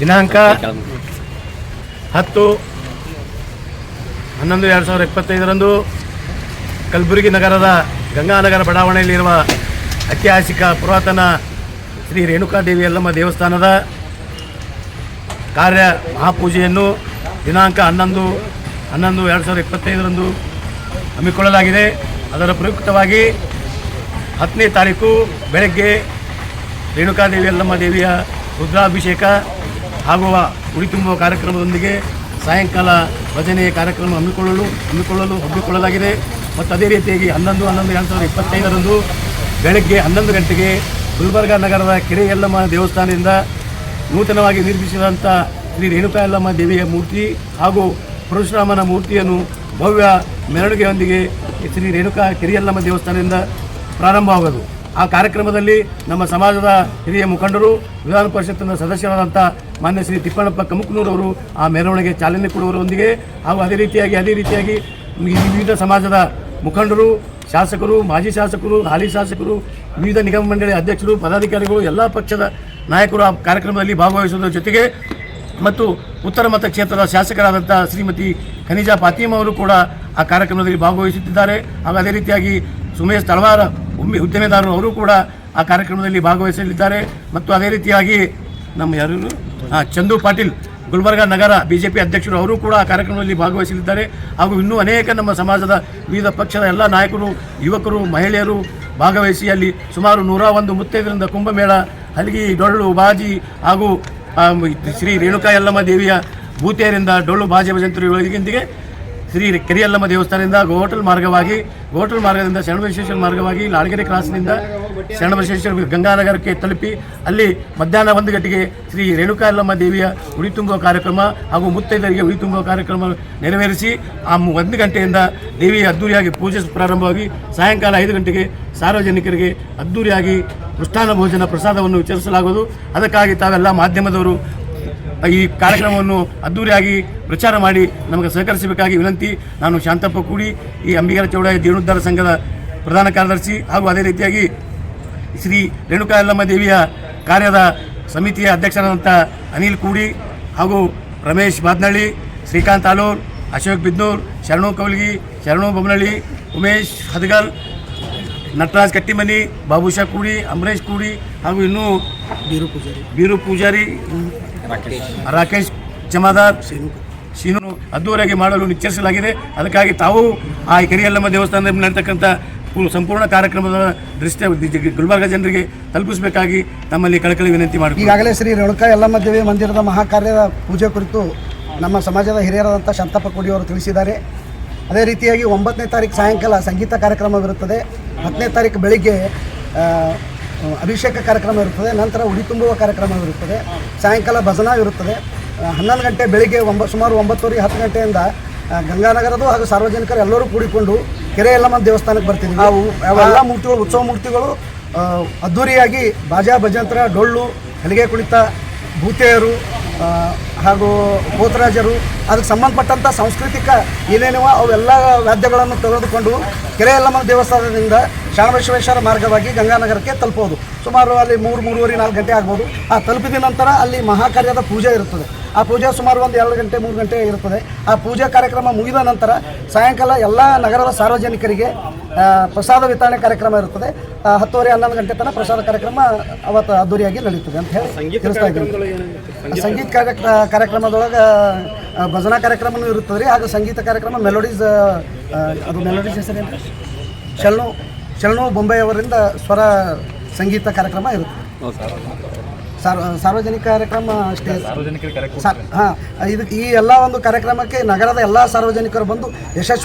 ದಿನಾಂಕ ಹತ್ತು ಹನ್ನೊಂದು ಎರಡು ಸಾವಿರದ ಇಪ್ಪತ್ತೈದರಂದು ಕಲಬುರಗಿ ನಗರದ ಗಂಗಾನಗರ ಬಡಾವಣೆಯಲ್ಲಿರುವ ಐತಿಹಾಸಿಕ ಪುರಾತನ ಶ್ರೀ ರೇಣುಕಾದೇವಿ ಯಲ್ಲಮ್ಮ ದೇವಸ್ಥಾನದ ಕಾರ್ಯ ಮಹಾಪೂಜೆಯನ್ನು ದಿನಾಂಕ ಹನ್ನೊಂದು ಹನ್ನೊಂದು ಎರಡು ಸಾವಿರದ ಇಪ್ಪತ್ತೈದರಂದು ಹಮ್ಮಿಕೊಳ್ಳಲಾಗಿದೆ. ಅದರ ಪ್ರಯುಕ್ತವಾಗಿ ಹತ್ತನೇ ತಾರೀಕು ಬೆಳಗ್ಗೆ ರೇಣುಕಾದೇವಿ ಯಲ್ಲಮ್ಮ ದೇವಿಯ ರುದ್ರಾಭಿಷೇಕ ಆಗುವ ಉಡಿ ತುಂಬುವ ಕಾರ್ಯಕ್ರಮದೊಂದಿಗೆ ಸಾಯಂಕಾಲ ಭಜನೆ ಕಾರ್ಯಕ್ರಮ ಹಮ್ಮಿಕೊಳ್ಳಲು ಹಮ್ಮಿಕೊಳ್ಳಲು ಹಮ್ಮಿಕೊಳ್ಳಲಾಗಿದೆ. ಮತ್ತು ಅದೇ ರೀತಿಯಾಗಿ ಹನ್ನೊಂದು ಹನ್ನೊಂದು, ಎರಡು ಸಾವಿರದ ಇಪ್ಪತ್ತೈದರಂದು ಬೆಳಗ್ಗೆ ಹನ್ನೊಂದು ಗಂಟೆಗೆ ಗುಲ್ಬರ್ಗ ನಗರದ ಕೆರೆ ಯಲ್ಲಮ್ಮ ದೇವಸ್ಥಾನದಿಂದ ನೂತನವಾಗಿ ನಿರ್ಮಿಸಿದಂಥ ಶ್ರೀ ರೇಣುಕಾ ಯಲ್ಲಮ್ಮ ದೇವಿಯ ಮೂರ್ತಿ ಹಾಗೂ ಪರಶುರಾಮನ ಮೂರ್ತಿಯನ್ನು ಭವ್ಯ ಮೆರವಣಿಗೆಯೊಂದಿಗೆ ಶ್ರೀ ರೇಣುಕಾ ಕೆರಿಯಲ್ಲಮ್ಮ ದೇವಸ್ಥಾನದಿಂದ ಪ್ರಾರಂಭವಾಗೋದು ಆ ಕಾರ್ಯಕ್ರಮದಲ್ಲಿ ನಮ್ಮ ಸಮಾಜದ ಹಿರಿಯ ಮುಖಂಡರು ವಿಧಾನ ಪರಿಷತ್ತಿನ ಸದಸ್ಯರಾದಂಥ ಮಾನ್ಯ ಶ್ರೀ ತಿಪ್ಪಣ್ಣಪ್ಪ ಕಮುಕ್ನೂರವರು ಆ ಮೆರವಣಿಗೆ ಚಾಲನೆ ಕೊಡುವರೊಂದಿಗೆ ಹಾಗೂ ಅದೇ ರೀತಿಯಾಗಿ ಅದೇ ರೀತಿಯಾಗಿ ವಿವಿಧ ಸಮಾಜದ ಮುಖಂಡರು, ಶಾಸಕರು, ಮಾಜಿ ಶಾಸಕರು, ಹಾಲಿ ಶಾಸಕರು, ವಿವಿಧ ನಿಗಮ ಮಂಡಳಿ ಅಧ್ಯಕ್ಷರು, ಪದಾಧಿಕಾರಿಗಳು, ಎಲ್ಲ ಪಕ್ಷದ ನಾಯಕರು ಆ ಕಾರ್ಯಕ್ರಮದಲ್ಲಿ ಭಾಗವಹಿಸುವುದರ ಜೊತೆಗೆ ಮತ್ತು ಉತ್ತರ ಮತಕ್ಷೇತ್ರದ ಶಾಸಕರಾದಂಥ ಶ್ರೀಮತಿ ಖನಿಜಾ ಪಾತೀಮ್ ಅವರು ಕೂಡ ಆ ಕಾರ್ಯಕ್ರಮದಲ್ಲಿ ಭಾಗವಹಿಸುತ್ತಿದ್ದಾರೆ. ಹಾಗೂ ಅದೇ ರೀತಿಯಾಗಿ ಸುಮೇಶ್ ತಳವಾರ, ಉಮ್ಮಿ ಉದ್ಯಮೆದಾರರು ಅವರು ಕೂಡ ಆ ಕಾರ್ಯಕ್ರಮದಲ್ಲಿ ಭಾಗವಹಿಸಲಿದ್ದಾರೆ. ಮತ್ತು ಅದೇ ರೀತಿಯಾಗಿ ನಮ್ಮ ಯಾರು? ಆ, ಚಂದು ಪಾಟೀಲ್ ಗುಲ್ಬರ್ಗ ನಗರ ಬಿ ಜೆ ಪಿ ಅಧ್ಯಕ್ಷರು ಅವರು ಕೂಡ ಆ ಕಾರ್ಯಕ್ರಮದಲ್ಲಿ ಭಾಗವಹಿಸಲಿದ್ದಾರೆ ಹಾಗೂ ಇನ್ನೂ ಅನೇಕ ನಮ್ಮ ಸಮಾಜದ ವಿವಿಧ ಪಕ್ಷದ ಎಲ್ಲ ನಾಯಕರು ಯುವಕರು ಮಹಿಳೆಯರು ಭಾಗವಹಿಸಿ ಅಲ್ಲಿ ಸುಮಾರು ನೂರ ಒಂದು ಮುತ್ತೈದರಿಂದ ಕುಂಭಮೇಳ ಹಲಗಿ ಡೊಳ್ಳು ಬಾಜಿ ಹಾಗೂ ಶ್ರೀ ರೇಣುಕಾ ಯಲ್ಲಮ್ಮ ದೇವಿಯ ಭೂತಿಯರಿಂದ ಡೊಳ್ಳು ಬಾಜೆ ಭಜಂತ್ರಿಗಳೊಂದಿಗೆ ಶ್ರೀ ಕೆರಿಯಲ್ಲಮ್ಮ ದೇವಸ್ಥಾನದಿಂದ ಗೋಟಲ್ ಮಾರ್ಗವಾಗಿ, ಗೋಟಲ್ ಮಾರ್ಗದಿಂದ ಶರಣಬಸವೇಶ್ವರ ಮಾರ್ಗವಾಗಿ ಲಾಳಗೆರೆ ಕ್ರಾಸ್ನಿಂದ ಶರಣಬಸವೇಶ್ವರ ಗಂಗಾನಗರಕ್ಕೆ ತಲುಪಿ, ಅಲ್ಲಿ ಮಧ್ಯಾಹ್ನ ಒಂದು ಗಂಟೆಗೆ ಶ್ರೀ ರೇಣುಕಾ ದೇವಿಯ ಉಡಿ ತುಂಬುವ ಕಾರ್ಯಕ್ರಮ ಹಾಗೂ ಮುತ್ತೈದರಿಗೆ ಉಡಿ ತುಂಬುವ ಕಾರ್ಯಕ್ರಮ ನೆರವೇರಿಸಿ, ಆ ಒಂದು ಗಂಟೆಯಿಂದ ದೇವಿಯ ಅದ್ದೂರಿಯಾಗಿ ಪೂಜೆ ಪ್ರಾರಂಭವಾಗಿ, ಸಾಯಂಕಾಲ ಐದು ಗಂಟೆಗೆ ಸಾರ್ವಜನಿಕರಿಗೆ ಅದ್ದೂರಿಯಾಗಿ ಮೃಷ್ಟಾನ್ನ ಭೋಜನ ಪ್ರಸಾದವನ್ನು ವಿತರಿಸಲಾಗುವುದು. ಅದಕ್ಕಾಗಿ ತಾವೆಲ್ಲ ಮಾಧ್ಯಮದವರು ಈ ಕಾರ್ಯಕ್ರಮವನ್ನು ಅದ್ದೂರಿಯಾಗಿ ಪ್ರಚಾರ ಮಾಡಿ ನಮಗೆ ಸಹಕರಿಸಬೇಕಾಗಿ ವಿನಂತಿ. ನಾನು ಶಾಂತಪ್ಪ ಕೂಡಿ ಈ ಅಂಬಿಗರ ಚೌಡಾಯ ಜೀರ್ಣೋದ್ಧಾರ ಸಂಘದ ಪ್ರಧಾನ ಕಾರ್ಯದರ್ಶಿ ಹಾಗೂ ಅದೇ ರೀತಿಯಾಗಿ ಶ್ರೀ ರೇಣುಕಾ ಯಲ್ಲಮ್ಮ ದೇವಿಯ ಕಾರ್ಯದ ಸಮಿತಿಯ ಅಧ್ಯಕ್ಷರಾದಂಥ ಅನಿಲ್ ಕೂಡಿ ಹಾಗೂ ರಮೇಶ್ ಬಾದ್ನಳ್ಳಿ ಶ್ರೀಕಾಂತ್ ಆಲೂರ್ ಅಶೋಕ್ ಬಿದ್ನೂರ್ ಶರಣು ಕೌಲ್ಗಿ ಶರಣು ಬೊಮ್ಮನಳ್ಳಿ ಉಮೇಶ್ ಹದಗಲ್ ನಟರಾಜ್ ಕಟ್ಟಿಮನಿ ಬಾಬುಷಾ ಕೂಡಿ ಅಂಬರೀಶ್ ಕೂಡಿ ಹಾಗೂ ಇನ್ನೂ ಬೀರು ಪೂಜಾರಿ. ಬೀರು ಪೂಜಾರಿ. ರಾಕೇಶ್. ಜಮಾದಾರ್ ಶೀನು ಅದ್ದೂರಿಯಾಗಿ ಮಾಡಲು ನಿಶ್ಚಯಿಸಲಾಗಿದೆ. ಅದಕ್ಕಾಗಿ ತಾವು ಆ ಕೆರಿಯಲ್ಲಮ್ಮ ದೇವಸ್ಥಾನದಲ್ಲಿ ನಡೀತಕ್ಕಂಥ ಸಂಪೂರ್ಣ ಕಾರ್ಯಕ್ರಮದ ದೃಷ್ಟ್ಯ ಗುಲ್ಬರ್ಗ ಜನರಿಗೆ ತಲುಪಿಸಬೇಕಾಗಿ ತಮ್ಮಲ್ಲಿ ಕಳಕಳಿ ವಿನಂತಿ ಮಾಡಿ ಈಗಾಗಲೇ ಶ್ರೀ ರೇಣುಕಾ ಯಲ್ಲಮ್ಮ ದೇವಿ ಮಂದಿರದ ಮಹಾಕಾರ್ಯದ ಪೂಜೆ ಕುರಿತು ನಮ್ಮ ಸಮಾಜದ ಹಿರಿಯರಾದಂಥ ಶಾಂತಪ್ಪ ಕೋಡಿಯವರು ತಿಳಿಸಿದ್ದಾರೆ. ಅದೇ ರೀತಿಯಾಗಿ ಒಂಬತ್ತನೇ ತಾರೀಕು ಸಾಯಂಕಾಲ ಸಂಗೀತ ಕಾರ್ಯಕ್ರಮವಿರುತ್ತದೆ. ಹತ್ತನೇ ತಾರೀಕು ಬೆಳಿಗ್ಗೆ ಅಭಿಷೇಕ ಕಾರ್ಯಕ್ರಮ ಇರುತ್ತದೆ ನಂತರ ಉಡಿ ತುಂಬುವ ಕಾರ್ಯಕ್ರಮವಿರುತ್ತದೆ ಸಾಯಂಕಾಲ ಭಜನಾ ಇರುತ್ತದೆ. ಹನ್ನೊಂದು ಗಂಟೆ ಬೆಳಿಗ್ಗೆ ಒಂಬ ಸುಮಾರು ಒಂಬತ್ತುವರೆ ಹತ್ತು ಗಂಟೆಯಿಂದ ಗಂಗಾನಗರದು ಹಾಗೂ ಸಾರ್ವಜನಿಕರು ಎಲ್ಲರೂ ಕೂಡಿಕೊಂಡು ಕೆರೆ ಎಲ್ಲಮ್ಮ ದೇವಸ್ಥಾನಕ್ಕೆ ಬರ್ತೀವಿ ನಾವು ಎಲ್ಲ ಮೂರ್ತಿಗಳು ಉತ್ಸವ ಮೂರ್ತಿಗಳು ಅದ್ಧೂರಿಯಾಗಿ ಬಾಜಾ ಭಜಂತ್ರ ಡೊಳ್ಳು ಹಲಿಗೆ ಕುಣಿತ ಭೂತೆಯರು ಹಾಗೂ ಕೋತರಾಜರು ಅದಕ್ಕೆ ಸಂಬಂಧಪಟ್ಟಂಥ ಸಾಂಸ್ಕೃತಿಕ ಏನೇನೋ ಅವೆಲ್ಲ ವಾದ್ಯಗಳನ್ನು ತೆಗೆದುಕೊಂಡು ಕೆರೆ ಎಲ್ಲಮ್ಮ ದೇವಸ್ಥಾನದಿಂದ ಶಾಣಬಸವೇಶ್ವರ ಮಾರ್ಗವಾಗಿ ಗಂಗಾನಗರಕ್ಕೆ ತಲುಪೋದು. ಸುಮಾರು ಅಲ್ಲಿ ಮೂರು ಮೂರುವರೆ ನಾಲ್ಕು ಗಂಟೆ ಆಗ್ಬೋದು. ಆ ತಲುಪಿದ ನಂತರ ಅಲ್ಲಿ ಮಹಾಕಾರ್ಯದ ಪೂಜೆ ಇರುತ್ತದೆ. ಆ ಪೂಜೆ ಸುಮಾರು ಒಂದು ಎರಡು ಗಂಟೆ ಮೂರು ಗಂಟೆ ಇರುತ್ತದೆ. ಆ ಪೂಜಾ ಕಾರ್ಯಕ್ರಮ ಮುಗಿದ ನಂತರ ಸಾಯಂಕಾಲ ಎಲ್ಲ ನಗರದ ಸಾರ್ವಜನಿಕರಿಗೆ ಪ್ರಸಾದ ವಿತರಣೆ ಕಾರ್ಯಕ್ರಮ ಇರುತ್ತದೆ. ಹತ್ತುವರೆ ಹನ್ನೊಂದು ಗಂಟೆ ತನಕ ಪ್ರಸಾದ ಕಾರ್ಯಕ್ರಮ ಅವತ್ತು ಅದ್ದೂರಿಯಾಗಿ ನಡೀತದೆ ಅಂತ ಹೇಳಿ ತಿಳಿಸ್ತಾ ಇದ್ದೀನಿ. ಸಂಗೀತ ಕಾರ್ಯಕ್ರ ಕಾರ್ಯಕ್ರಮದೊಳಗೆ ಭಜನಾ ಕಾರ್ಯಕ್ರಮನೂ ಇರುತ್ತದೆ. ರೀ ಹಾಗೂ ಸಂಗೀತ ಕಾರ್ಯಕ್ರಮ ಮೆಲೋಡೀಸ್ ಅದು ಮೆಲೋಡೀಸ್ ಹೆಸರೇನು ಶರಣು ಶರಣು ಬೊಂಬೆ ಅವರಿಂದ ಸ್ವರ ಸಂಗೀತ ಕಾರ್ಯಕ್ರಮ ಇರುತ್ತೆ. ಸಾರ್ವ ಸಾರ್ವಜನಿಕ ಕಾರ್ಯಕ್ರಮ ಅಷ್ಟೇ. ಹಾಂ ಇದು ಈ ಎಲ್ಲ ಒಂದು ಕಾರ್ಯಕ್ರಮಕ್ಕೆ ನಗರದ ಎಲ್ಲ ಸಾರ್ವಜನಿಕರು ಬಂದು ಯಶಸ್ವಿ